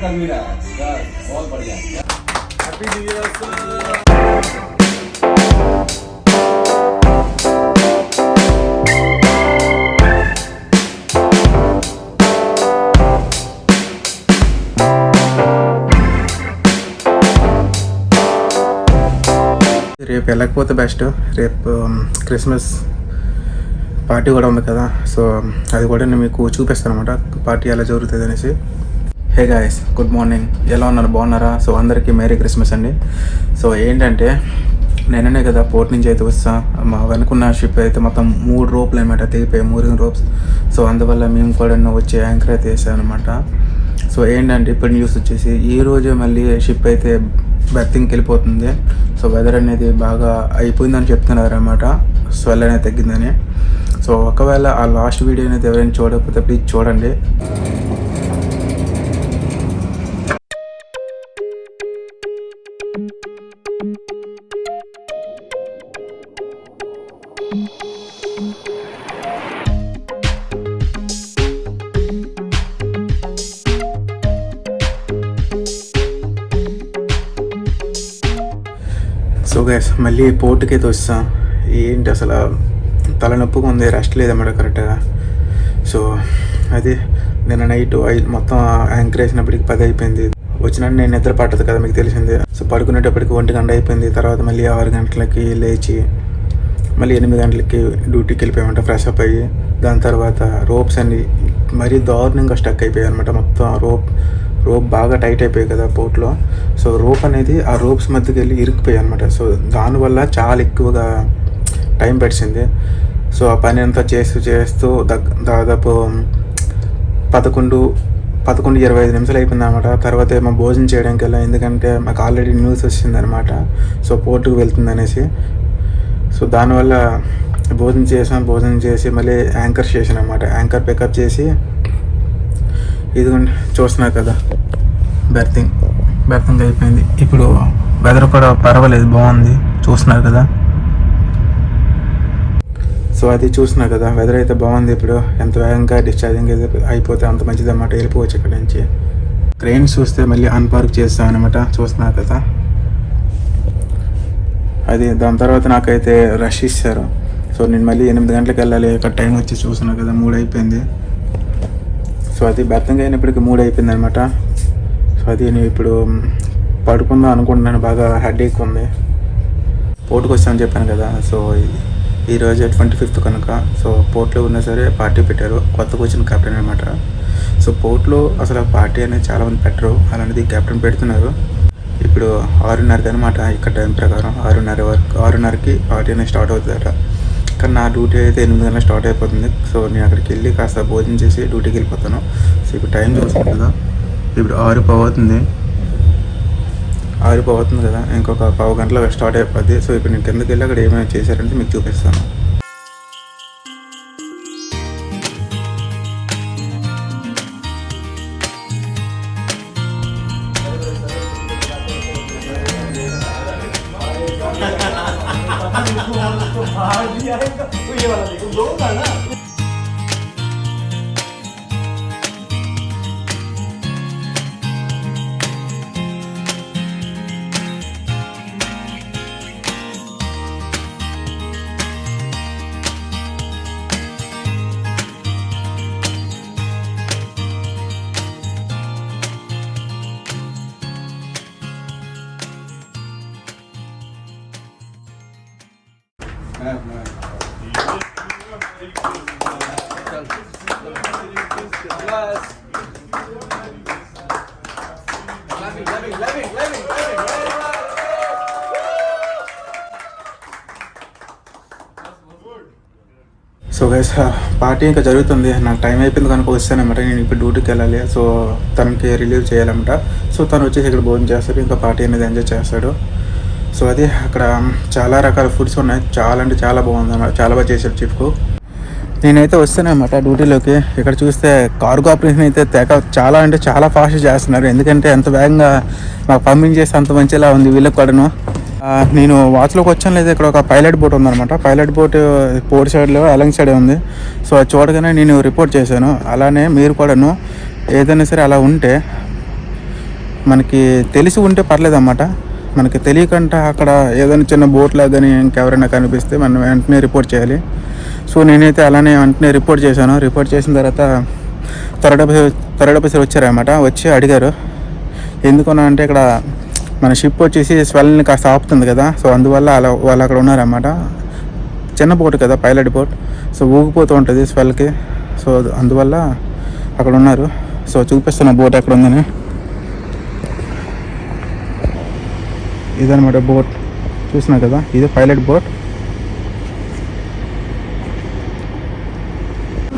कलमीरा बस बहुत बढ़िया హ్యాపీ న్యూ ఇయర్ సార్ రేపు వెళ్ళకపోతే బెస్ట్ రేపు ఉమ్, క్రిస్మస్ పార్టీ కూడా ఉంది కదా సో అది కూడా నేను మీకు చూపిస్తాను అనమాట పార్టీ ఎలా జరుగుతుంది అనేసి హే గాయస్ గుడ్ మార్నింగ్ ఎలా ఉన్నారు? బాగున్నారా? సో అందరికీ మేరీ క్రిస్మస్ అండి. సో ఏంటంటే నేననే కదా పోర్ట్ నుంచి అయితే వస్తా. మా వెనుకున్న షిప్ అయితే మొత్తం మూడు రోప్లు అనమాట తెగిపోయాయి మూరింగ్ రోప్స్ సో అందువల్ల మేము కూడా వచ్చి యాంకర్ అయితే అనమాట సో ఏంటంటే ఇప్పుడు న్యూస్ వచ్చేసి ఈ మళ్ళీ షిప్ అయితే బెర్తింగ్కి వెళ్ళిపోతుంది. సో వెదర్ అనేది బాగా అయిపోయిందని చెప్తున్నారు అనమాట స్వెల్ అనేది తగ్గిందని. సో ఒకవేళ ఆ లాస్ట్ వీడియో అనేది ఎవరైనా చూడకపోతే ప్లీజ్ చూడండి. సో గైస్ మళ్ళీ పోర్టుకి అయితే వస్తాం. ఏంటి అసలు తలనొప్పిగా ఉంది రెస్ట్ లేదన్నమాట కరెక్ట్గా సో అది నిన్న నైట్ మొత్తం యాంకర్ వేసినప్పటికి పది అయిపోయింది. వచ్చిన నేను నిద్ర పట్టదు కదా మీకు తెలిసిందే. సో పడుకునేటప్పటికి ఒంటి గంట అయిపోయింది. తర్వాత మళ్ళీ ఆరు గంటలకి లేచి మళ్ళీ ఎనిమిది గంటలకి డ్యూటీకి వెళ్ళిపోయామంట ఫ్రెష్ అప్ అయ్యి. దాని తర్వాత రోప్స్ అన్ని మరీ దారుణంగా స్టక్ అయిపోయాయి అనమాట మొత్తం రోప్ రోప్ బాగా టైట్ అయిపోయాయి కదా పోర్ట్లో సో రోప్ అనేది ఆ రోప్స్ మధ్యకి వెళ్ళి ఇరుక్కుపోయాయి అనమాట సో దానివల్ల చాలా ఎక్కువగా టైం పడిచింది సో ఆ పని అంతా చేస్తూ చేస్తూ దగ్ దాదాపు పదకొండు పదకొండు ఇరవై ఐదు నిమిషాలు అయిపోయింది అనమాట తర్వాత ఏమో భోజనం చేయడానికి వెళ్ళాం ఎందుకంటే మాకు ఆల్రెడీ న్యూస్ వచ్చింది అనమాట సో పోర్టుకు వెళ్తుంది అనేసి. సో దానివల్ల భోజనం చేసాం భోజనం చేసి మళ్ళీ యాంకర్ స్టేషన్ అనమాట యాంకర్ పికప్ చేసి ఇదిగోండి చూస్తున్నారు కదా బెర్తింగ్ బెర్తింగ్ అయిపోయింది. ఇప్పుడు వెదర్ కూడా పర్వాలేదు బాగుంది చూస్తున్నారు కదా. సో అది చూస్తున్నారు కదా వెదర్ అయితే బాగుంది ఇప్పుడు. ఎంత వేగంగా డిశ్చార్జింగ్ అయితే అయిపోతే అంత మంచిది అన్నమాట వెళ్ళిపోవచ్చు ఇక్కడ నుంచి. క్రెయిన్స్ చూస్తే మళ్ళీ అన్పార్క్ చేస్తాం అనమాట చూస్తున్నారు కదా. అది దాని తర్వాత నాకైతే రష్ ఇచ్చారు. సో నేను మళ్ళీ ఎనిమిది గంటలకు వెళ్ళాలి. ఇక్కడ టైం వచ్చి చూస్తున్నా కదా మూడు అయిపోయింది. సో అది బెత్తంగా అయినప్పటికీ మూడు అయిపోయింది అనమాట సో అది నేను ఇప్పుడు పడుకుందాం అనుకుంటున్నాను. బాగా హెడ్ ఉంది. పోర్టుకు వచ్చామని చెప్పాను కదా. సో ఈరోజు ట్వంటీ ఫిఫ్త్ కనుక. సో పోర్ట్లో ఉన్నా సరే పార్టీ పెట్టారు. కొత్తగా వచ్చిన కెప్టెన్ అనమాట సో పోర్ట్లో అసలు ఆ పార్టీ అనేది చాలామంది పెట్టరు. అలాంటిది కెప్టెన్ పెడుతున్నారు. ఇప్పుడు ఆరున్నరది అనమాట ఇక్కడ టైం ప్రకారం ఆరున్నర వరకు ఆరున్నరకి పార్టీ అనేది స్టార్ట్ అవుతుందట. కానీ నా డ్యూటీ అయితే ఎనిమిది గంటల స్టార్ట్ అయిపోతుంది. సో నేను అక్కడికి వెళ్ళి కాస్త భోజనం చేసి డ్యూటీకి వెళ్ళిపోతాను. సో ఇప్పుడు టైం చూస్తాను కదా. ఇప్పుడు ఆరు పోతుంది. ఆరు పోతుంది కదా. ఇంకొక పావు గంటలో స్టార్ట్ అయిపోద్ది. సో ఇప్పుడు నేను కిందకి వెళ్ళి అక్కడ ఏమైనా చేశారంటే మీకు చూపిస్తాను. नहीं आएगा तो ये वाला देखो दोनों का ना? సో గైస్ పార్టీ ఇంకా జరుగుతుంది. నాకు టైం అయిపోయింది కనుక వస్తానమాట నేను ఇప్పుడు డ్యూటీకి వెళ్ళాలి. సో తనకి రిలీవ్ చేయాలన్నమాట. సో తను వచ్చేసి ఇక్కడ భోజనం చేస్తాడు. ఇంకా పార్టీ అనేది ఎంజాయ్ చేస్తాడు. సో అది అక్కడ చాలా రకాల ఫుడ్స్ ఉన్నాయి. చాలా అంటే చాలా బాగుంది అన్నమాట. చాలా బాగా చేశాడు చెప్పు నేనైతే వస్తానమాట డ్యూటీలోకి. ఇక్కడ చూస్తే కార్గో ఆపరేషన్ అయితే తెగ చాలా అంటే చాలా ఫాస్ట్ చేస్తున్నారు. ఎందుకంటే ఎంత వేగంగా మాకు పంపించేసి అంత మంచిలా ఉంది వీళ్ళకి కూడాను. నేను వాచ్లోకి వచ్చాను లేదా ఇక్కడ ఒక పైలట్ బోట్ ఉందన్నమాట. పైలట్ బోట్ పోర్ట్ సైడ్లో అలంగ్ సైడ్ ఉంది. సో అది చూడగానే నేను రిపోర్ట్ చేశాను. అలానే మీరు కూడాను ఏదైనా సరే అలా ఉంటే మనకి తెలిసి ఉంటే పర్లేదన్నమాట. మనకి తెలియకుండా అక్కడ ఏదైనా చిన్న బోట్లా కానీ ఇంకెవరైనా కనిపిస్తే మనం వెంటనే రిపోర్ట్ చేయాలి. సో నేనైతే అలానే వెంటనే రిపోర్ట్ చేశాను. రిపోర్ట్ చేసిన తర్వాత థర్డ్ ఆఫీసర్ థర్డ్ ఆఫీసర్ వచ్చారనమాట వచ్చి అడిగారు. ఎందుకన్నా అంటే ఇక్కడ మన షిప్ వచ్చేసి స్వెల్ని కాస్త ఆపుతుంది కదా. సో అందువల్ల అలా వాళ్ళు అక్కడ ఉన్నారన్నమాట. చిన్న బోట్ కదా పైలట్ బోట్ సో ఊగిపోతూ ఉంటుంది స్వెల్కి సో అందువల్ల అక్కడ ఉన్నారు. సో చూపిస్తున్న బోట్ ఎక్కడ ఉందని. ఇదనమాట బోట్ చూసినా కదా ఇది పైలట్ బోట్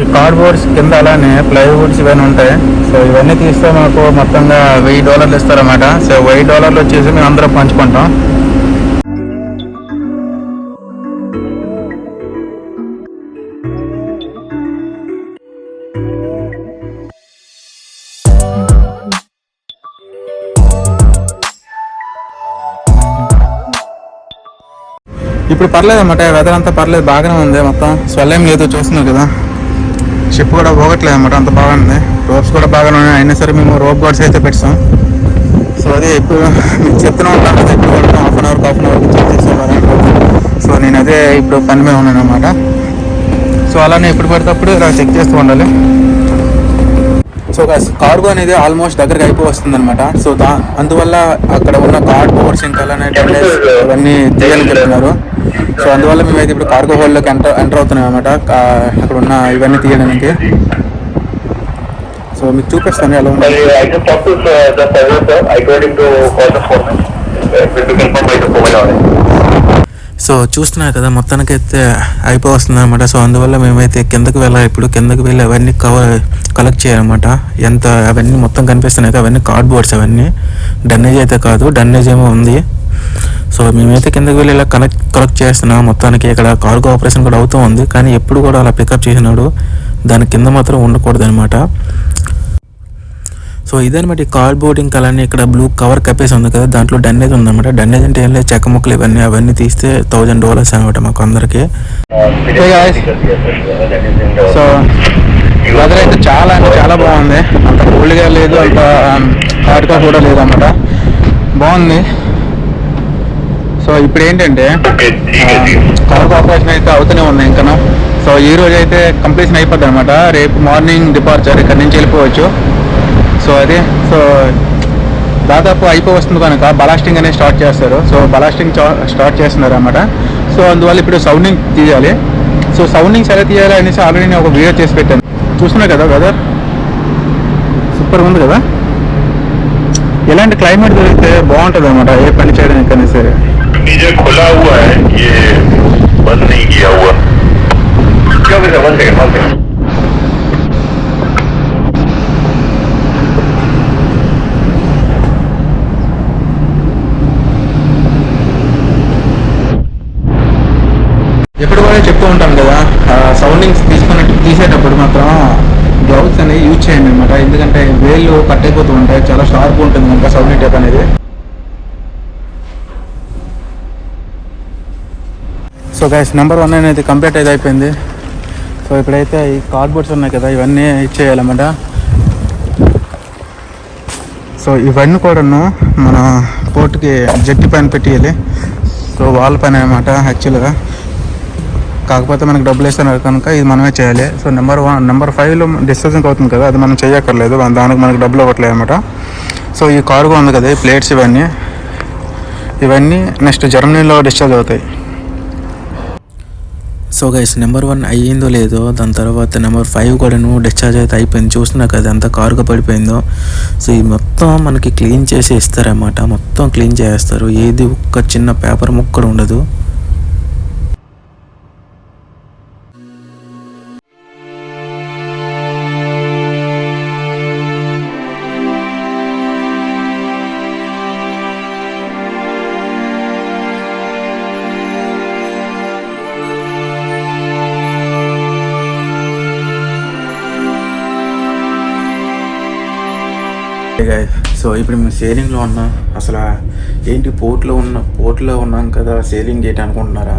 ఈ కార్డ్బోర్డ్స్ కింద అలానే ప్లైవుడ్స్ ఇవన్నీ ఉంటాయి. సో ఇవన్నీ తీస్తే మాకు మొత్తంగా వెయ్యి డాలర్లు ఇస్తారన్నమాట. సో వెయ్యి డాలర్లు వచ్చేసి మేము అందరం పంచుకుంటాం. ఇప్పుడు పర్లేదు అన్నమాట వెదర్ అంతా పర్లేదు. బాగానే ఉంది మొత్తం. స్వెల్ ఏం లేదు. చూస్తున్నావు కదా. షిప్ కూడా పోగట్లేదు అనమాట అంత బాగుంది. రోప్స్ కూడా బాగానే ఉన్నాయి. అయినా సరే మేము రోప్ గార్డ్స్ అయితే పెట్టాం. సో అదే ఇప్పుడు మీకు చెప్తూనే ఉంటాను కదా ఇప్పుడు కూడా half an hour half an hour check చేసేవారు సో నేను అదే ఇప్పుడు పని మీద ఉన్నాను అనమాట సో అలానే ఎప్పుడు పడితే ఇలా చెక్ చేస్తూ ఉండాలి. సో కార్గో అనేది ఆల్మోస్ట్ దగ్గరికి అయిపో వస్తుంది అనమాట సో దా అందువల్ల అక్కడ ఉన్న కార్డ్ బోర్డ్స్ ఇంకా అలానే అవన్నీ ఇవన్నీ సో అందువల్ల మేమైతే ఇప్పుడు కార్గో హోల్డ్లోకి ఎంటర్ ఎంటర్ అవుతున్నాం అనమాట అక్కడ ఉన్న ఇవన్నీ తీయడానికి. సో మీకు చూపిస్తాను ఎలా ఉంది. సో చూస్తున్నారు కదా మొత్తానికి అయితే అయిపోతుంది అనమాట సో అందువల్ల మేమైతే కిందకి వెళ్ళాలి. ఇప్పుడు కిందకి వెళ్ళి అవన్నీ కవర్ కలెక్ట్ చేయాలన్నమాట. ఎంత అవన్నీ మొత్తం కనిపిస్తున్నాయి అవన్నీ కార్డ్బోర్డ్స్ అవన్నీ. డన్నేజ్ అయితే కాదు డన్నేజ్ ఏమో ఉంది. సో మేమైతే కిందకి వెళ్ళి ఇలా కనెక్ట్ కలెక్ట్ చేస్తున్నాం. మొత్తానికి ఇక్కడ కార్గో ఆపరేషన్ కూడా అవుతూ ఉంది. కానీ ఎప్పుడు కూడా అలా పికప్ చేసినాడు దాని కింద మాత్రం ఉండకూడదు అనమాట సో ఇదనమాట ఈ కార్ బోర్డింగ్ కలర్ని ఇక్కడ బ్లూ కవర్ కప్పేసి ఉంది కదా. దాంట్లో డన్నేజ్ ఉందన్నమాట. డన్నేజ్ అంటే ఏం లేదు. చెక్క ముక్కలు ఇవన్నీ అవన్నీ తీస్తే థౌజండ్ డాలర్స్ అనమాట మాకు అందరికి. సో వెదర్ అయితే చాలా అంటే చాలా బాగుంది. అంత కూల్గా లేదు అంత um, హార్డ్గా కూడా లేదు అనమాట బాగుంది. సో ఇప్పుడు ఏంటంటే కార్ కార్పొరేషన్ అయితే అవుతూనే ఉన్నాయి ఇంకా సో ఈ రోజు అయితే కంప్లీషన్ అయిపోద్ది అనమాట రేపు మార్నింగ్ డిపార్చర్ ఇక్కడ నుంచి వెళ్ళిపోవచ్చు. సో అది సో దాదాపు అయిపోవస్తుంది కనుక బలాస్టింగ్ అనేది స్టార్ట్ చేస్తారు. సో బలాస్టింగ్ స్టార్ట్ చేస్తున్నారు అనమాట సో అందువల్ల ఇప్పుడు సౌండింగ్ తీయాలి. సో సౌండింగ్స్ ఎలా తీయాలి అనేసి ఆల్రెడీ నేను ఒక వీడియో చేసి పెట్టాను. చూస్తున్నారు కదా బ్రదర్ సూపర్ ఉంది కదా? ఎలాంటి క్లైమేట్ దొరికితే బాగుంటుంది అనమాట ఏ పని చేయడానికి అయినా సరే. नीचे खुला हुआ है ये बंद नहीं किया हुआ क्या वन सेकंड वन सेकंड ఎప్పుడు కూడా చెప్తూ ఉంటాం కదా సౌండింగ్స్ తీసుకున్న తీసేటప్పుడు మాత్రం గ్లౌస్ అనేవి యూజ్ చేయండి అనమాట ఎందుకంటే వేళ్ళు కట్ అయిపోతూ ఉంటాయి చాలా షార్ప్ ఉంటుంది కనుక సౌండింగ్ టైప్ అనేది సో గైస్ నెంబర్ వన్ అనేది కంప్లీట్ అయితే అయిపోయింది. సో ఇప్పుడైతే ఈ కార్డ్బోర్డ్స్ ఉన్నాయి కదా ఇవన్నీ ఇచ్చేయాలన్నమాట. సో ఇవన్నీ కూడాను మన పోర్ట్కి జట్టి పైన పెట్టేయాలి. సో వాళ్ళ పైన అనమాట యాక్చువల్గా కాకపోతే మనకి డబ్బులు ఇస్తున్నారు కనుక ఇది మనమే చేయాలి. సో నెంబర్ వన్ నెంబర్ ఫైవ్లో డిస్కషన్ అవుతుంది కదా అది మనం చేయక్కర్లేదు. దానికి మనకి డబ్బులు ఇవ్వట్లేదు అనమాట సో ఈ కారుగా ఉంది కదా ఈ ప్లేట్స్ ఇవన్నీ. ఇవన్నీ నెక్స్ట్ జర్మనీలో డిశ్చార్జ్ అవుతాయి. సో గైస్ నెంబర్ వన్ అయ్యిందో లేదో దాని తర్వాత నెంబర్ ఫైవ్ కూడాను డిశ్చార్జ్ అయితే అయిపోయింది. చూసినా కదా ఎంత కారుగా పడిపోయిందో. సో ఇది మొత్తం మనకి క్లీన్ చేసి ఇస్తారన్నమాట. మొత్తం క్లీన్ చేస్తారు. ఏది ఒక్క చిన్న పేపర్ ముక్కడు ఉండదు. సో ఇప్పుడు మేము సేలింగ్లో ఉన్నాం. అసలు ఏంటి పోర్ట్లో ఉన్న పోర్ట్లో ఉన్నాం కదా సేలింగ్ గేట్ అనుకుంటున్నారా?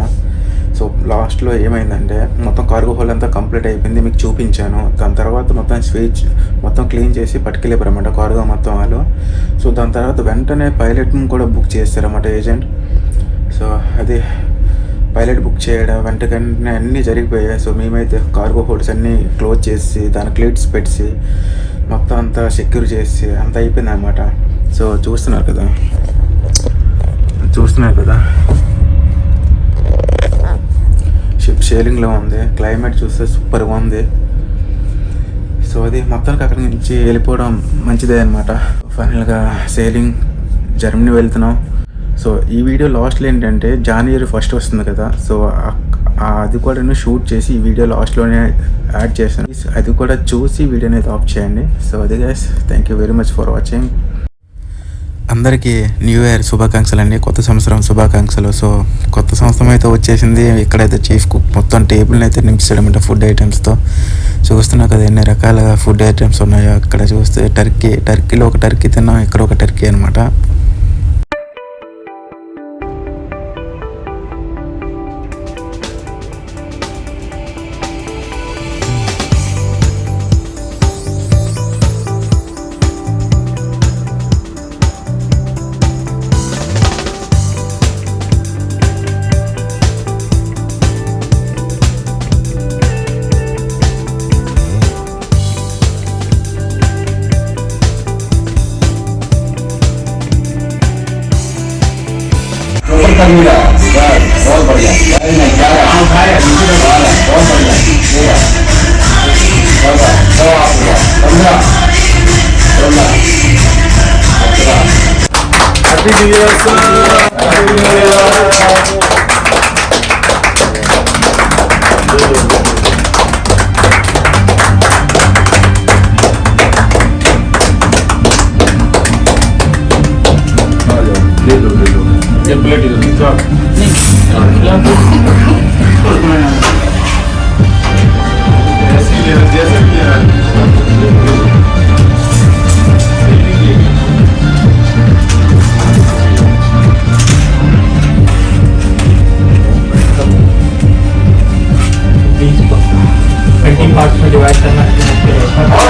సో లాస్ట్లో ఏమైందంటే మొత్తం కార్గో హోల్ అంతా కంప్లీట్ అయిపోయింది మీకు చూపించాను. దాని తర్వాత మొత్తం స్విచ్ మొత్తం క్లీన్ చేసి పట్టుకెళ్ళిపోరన్నమాట కార్గో మొత్తం వాళ్ళు. సో దాని తర్వాత వెంటనే పైలట్ని కూడా బుక్ చేస్తారన్నమాట ఏజెంట్ సో అది పైలట్ బుక్ చేయడం వెంట వెంటనే అన్నీ జరిగిపోయాయి. సో మేమైతే కార్గో హోల్డ్స్ అన్నీ క్లోజ్ చేసి దాని క్లీట్స్ పెట్టి మొత్తం అంతా సెక్యూర్ చేసి అంతా అయిపోయింది అనమాట సో చూస్తున్నారు కదా. చూస్తున్నారు కదా. షిప్ షేరింగ్లో ఉంది. క్లైమేట్ చూస్తే సూపర్గా ఉంది. సో అది మొత్తానికి అక్కడి నుంచి వెళ్ళిపోవడం మంచిదే అనమాట ఫైనల్గా సేలింగ్ జర్మనీ వెళ్తున్నాం. సో ఈ వీడియో లాస్ట్లో ఏంటంటే జనవరి ఫస్ట్ వస్తుంది కదా. సో అది కూడా నేను షూట్ చేసి ఈ వీడియో లాస్ట్లోనే యాడ్ చేశాను. అది కూడా చూసి వీడియోని అయితే ఆఫ్ చేయండి. సో అది guys thank you very much for watching అందరికీ న్యూ ఇయర్ శుభాకాంక్షలు అండి కొత్త సంవత్సరం శుభాకాంక్షలు. సో కొత్త సంవత్సరం అయితే వచ్చేసింది. ఇక్కడైతే చీఫ్ కుక్ మొత్తం టేబుల్ని అయితే నింపించడమంట ఫుడ్ ఐటమ్స్తో చూస్తున్నా కదా ఎన్ని రకాల ఫుడ్ ఐటమ్స్ ఉన్నాయో. అక్కడ చూస్తే టర్కీ టర్కీలో ఒక టర్కీ తిన్నాం ఇక్కడ ఒక టర్కీ అనమాట ले लो ले लो ये प्लेट इधर चार ऐसे जैसे भी है parts for the right.